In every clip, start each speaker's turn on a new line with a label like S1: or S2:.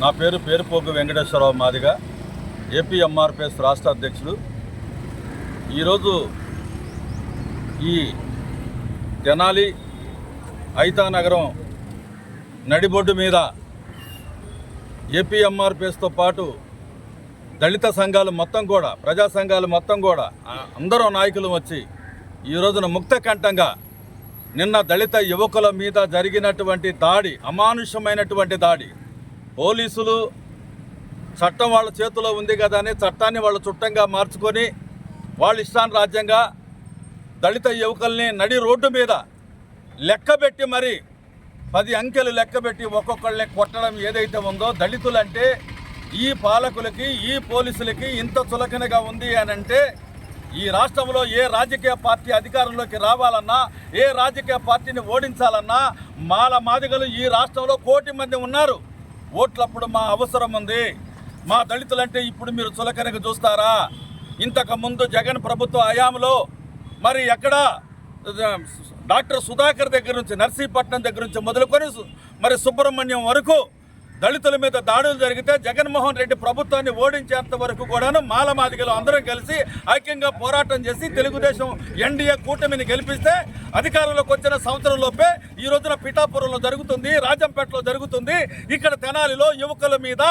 S1: నా పేరు Perupogu Venkateswararao Madiga AP MRPS రాష్ట్ర అధ్యక్షుడు ఈరోజు ఈ తెనాలి ఐతానగరం నడిబొడ్డు మీద ఏపీ ఎంఆర్పిఎస్తో పాటు దళిత సంఘాలు మొత్తం కూడా ప్రజా సంఘాలు మొత్తం కూడా అందరూ నాయకులు వచ్చి ఈ రోజున ముక్తకంఠంగా నిన్న దళిత యువకుల మీద జరిగినటువంటి దాడి అమానుషమైనటువంటి దాడి పోలీసులు చట్టం వాళ్ళ చేతిలో ఉంది కదా అని చట్టాన్ని వాళ్ళ చుట్టంగా మార్చుకొని వాళ్ళ ఇష్టాన్ని రాజ్యంగా దళిత యువకుల్ని నడి రోడ్డు మీద లెక్కబెట్టి మరి పది అంకెలు లెక్కబెట్టి ఒక్కొక్కళ్ళని కొట్టడం ఏదైతే ఉందో దళితులంటే ఈ పాలకులకి ఈ పోలీసులకి ఇంత చులకనగా ఉంది అని అంటే ఈ రాష్ట్రంలో ఏ రాజకీయ పార్టీ అధికారంలోకి రావాలన్నా ఏ రాజకీయ పార్టీని ఓడించాలన్నా మాల మాదిగలు ఈ రాష్ట్రంలో కోటి మంది ఉన్నారు. ఓట్లప్పుడు మా అవసరం ఉంది మా దళితులంటే ఇప్పుడు మీరు చులకనగా చూస్తారా? ఇంతకుముందు జగన్ ప్రభుత్వ హయాంలో మరి ఎక్కడ డాక్టర్ సుధాకర్ దగ్గర నుంచి నర్సీపట్నం దగ్గర నుంచి మొదలుకొని మరి సుబ్రహ్మణ్యం వరకు దళితుల మీద దాడులు జరిగితే జగన్మోహన్ రెడ్డి ప్రభుత్వాన్ని ఓడించేంత వరకు కూడాను మాలమాదిగలు అందరం కలిసి ఐక్యంగా పోరాటం చేసి తెలుగుదేశం ఎన్డీఏ కూటమిని గెలిపిస్తే అధికారంలోకి వచ్చిన సంవత్సరం లోపే ఈ రోజున పిఠాపురంలో జరుగుతుంది రాజంపేటలో జరుగుతుంది. ఇక్కడ తెనాలిలో యువకుల మీద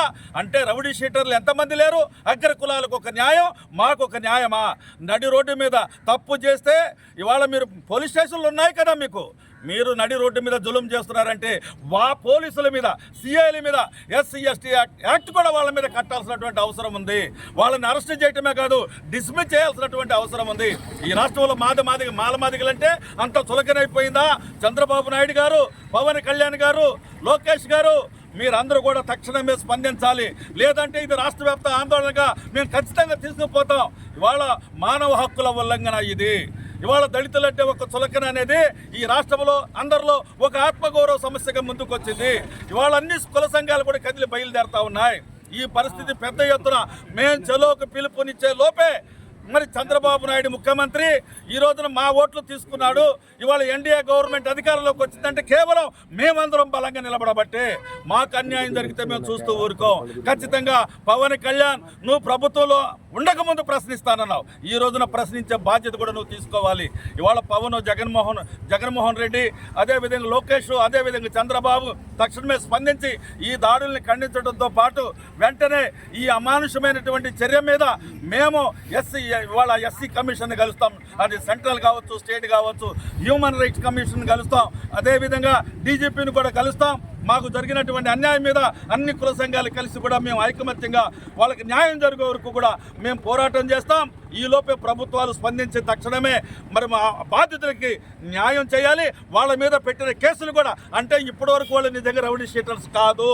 S1: అంటే రౌడీ షీటర్లు ఎంతమంది లేరు? అగ్ర కులాలకు ఒక న్యాయం మాకు ఒక న్యాయమా? నడి రోడ్డు మీద తప్పు చేస్తే ఇవాళ మీరు పోలీస్ స్టేషన్లు ఉన్నాయి కదా మీకు. మీరు నడి రోడ్డు మీద జులుం చేస్తున్నారంటే వా పోలీసుల మీద సిఐల మీద ఎస్సీ ఎస్టీ యాక్ట్ కూడా వాళ్ళ మీద కట్టాల్సినటువంటి అవసరం ఉంది. వాళ్ళని అరెస్ట్ చేయటమే కాదు డిస్మిస్ చేయాల్సినటువంటి అవసరం ఉంది. ఈ రాష్ట్రంలో మాది మాదిగ మాల మాదిగలంటే అంత చులకనైపోయిందా? చంద్రబాబు నాయుడు గారు పవన్ కళ్యాణ్ గారు లోకేష్ గారు మీరందరూ కూడా తక్షణమే స్పందించాలి. లేదంటే ఇది రాష్ట్ర వ్యాప్త ఆందోళనగా మేము ఖచ్చితంగా తీసుకుపోతాం. ఇవాళ మానవ హక్కుల ఉల్లంఘన ఇది. ఇవాళ దళితులంటే ఒక చులకన అనేది ఈ రాష్ట్రంలో అందరిలో ఒక ఆత్మగౌరవ సమస్యగా ముందుకు వచ్చింది ఇవాళ అన్ని కుల సంఘాలు కూడా కదిలి బయలుదేరుతా ఉన్నాయి. ఈ పరిస్థితి పెద్ద ఎత్తున మేం చెలోకి పిలుపునిచ్చే లోపే మరి చంద్రబాబు నాయుడు ముఖ్యమంత్రి ఈ రోజున మా ఓట్లు తీసుకున్నాడు. ఇవాళ ఎన్డీఏ గవర్నమెంట్ అధికారంలోకి వచ్చిందంటే కేవలం మేమందరం బలంగా నిలబడబట్టే మాకు అన్యాయం జరిగితే మేము చూస్తూ ఊరుకోం. ఖచ్చితంగా పవన్ కళ్యాణ్ నువ్వు ప్రభుత్వంలో ఉండకముందు ప్రశ్నిస్తానన్నావు. ఈ రోజున ప్రశ్నించే బాధ్యత కూడా నువ్వు తీసుకోవాలి. ఇవాళ పవన్ జగన్మోహన్ జగన్మోహన్ రెడ్డి అదేవిధంగా లోకేష్ అదేవిధంగా చంద్రబాబు తక్షణమే స్పందించి ఈ దాడుల్ని ఖండించడంతో పాటు వెంటనే ఈ అమానుషమైనటువంటి చర్య మీద మేము ఎస్సీ ఇవాళ ఎస్సీ కమిషన్ కలుస్తాం అది సెంట్రల్ కావచ్చు స్టేట్ కావచ్చు హ్యూమన్ రైట్స్ కమిషన్ కలుస్తాం అదేవిధంగా డీజీపీని కూడా కలుస్తాం. మాకు జరిగినటువంటి అన్యాయం మీద అన్ని కుల సంఘాలు కలిసి కూడా మేము ఐకమత్యంగా వాళ్ళకి న్యాయం జరిగే వరకు కూడా మేము పోరాటం చేస్తాం. ఈలోపే ప్రభుత్వాలు స్పందించి తక్షణమే మరి మా బాధితులకి న్యాయం చేయాలి. వాళ్ళ మీద పెట్టిన కేసులు కూడా అంటే ఇప్పటివరకు వాళ్ళు నిజంగా రౌడీ షీటర్స్ కాదు.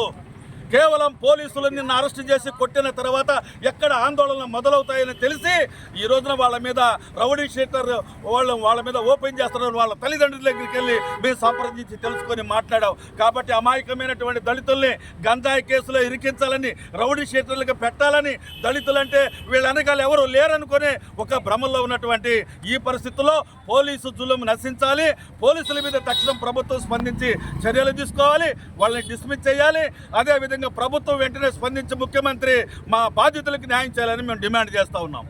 S1: కేవలం పోలీసులు నిన్ను అరెస్ట్ చేసి కొట్టిన తర్వాత ఎక్కడ ఆందోళన మొదలవుతాయని తెలిసి ఈ రోజున వాళ్ళ మీద రౌడీ షీటర్ వాళ్ళు వాళ్ళ మీద ఓపెన్ చేస్తున్నారు. వాళ్ళ తల్లిదండ్రుల దగ్గరికి వెళ్ళి మేము సంప్రదించి తెలుసుకొని మాట్లాడాం. కాబట్టి అమాయకమైనటువంటి దళితుల్ని గంజాయి కేసులో ఇరికించాలని రౌడీ షీటర్లకు పెట్టాలని దళితులంటే వీళ్ళ వెనకాల ఎవరు లేరనుకునే ఒక భ్రమల్లో ఉన్నటువంటి ఈ పరిస్థితుల్లో పోలీసు జులుం నశించాలి. పోలీసుల మీద తక్షణం ప్రభుత్వం స్పందించి చర్యలు తీసుకోవాలి. వాళ్ళని డిస్మిస్ చేయాలి. అదేవిధంగా ప్రభుత్వం వెంటనే స్పందించి ముఖ్యమంత్రి మా బాధితులకు న్యాయం చేయాలని మేము డిమాండ్ చేస్తూ ఉన్నాం.